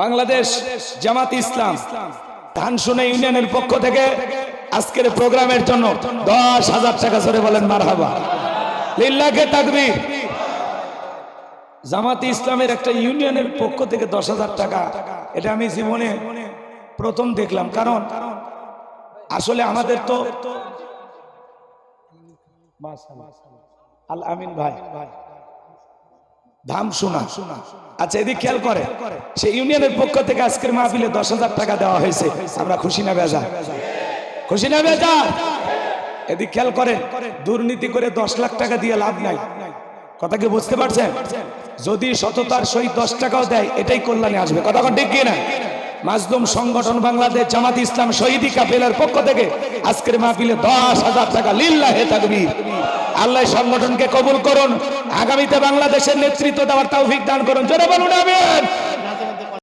বাংলাদেশ জামাত ইসলাম। ধানসুনে ইউনিয়নের পক্ষ থেকে আজকের প্রোগ্রামের জন্য দশ হাজার টাকা ধরে বলেন মার হাবা লিল্লাকে তাকবীর। জামাতে ইসলামের একটা ইউনিয়নের পক্ষ থেকে দশ হাজার টাকা। এটা আমি জীবনে প্রথম দেখলাম। কারণ আসলে আমাদের তো আল আমিন ভাই ভাই। ধাম শোনা। আচ্ছা এদিক খেয়াল করে। সে ইউনিয়নের পক্ষ থেকে আজকের মাহফিলে দশ হাজার টাকা দেওয়া হয়েছে। আমরা খুশি না বেজা? খুশি না বেজা? এদিক খেয়াল করেন, দুর্নীতি করে দশ লাখ টাকা দিয়ে লাভ নাই। কথা কি বুঝতে পারছেন? যদি সততার সহিত দশ টাকাও দেয়, এটাই কল্যাণে আসবে। কথা ঠিক কি না? মাজলুম সংগঠন বাংলাদেশ জামাত ইসলাম শহীদি কাফেলার পক্ষ থেকে আজকের মাহফিলে দশ হাজার টাকা লিল্লাহে থাকবি আল্লাহ সংগঠনকে কবুল করুন। আগামীতে বাংলাদেশের নেতৃত্ব দেওয়ার তৌফিক দান করুন। জোরে বলুন আমিন।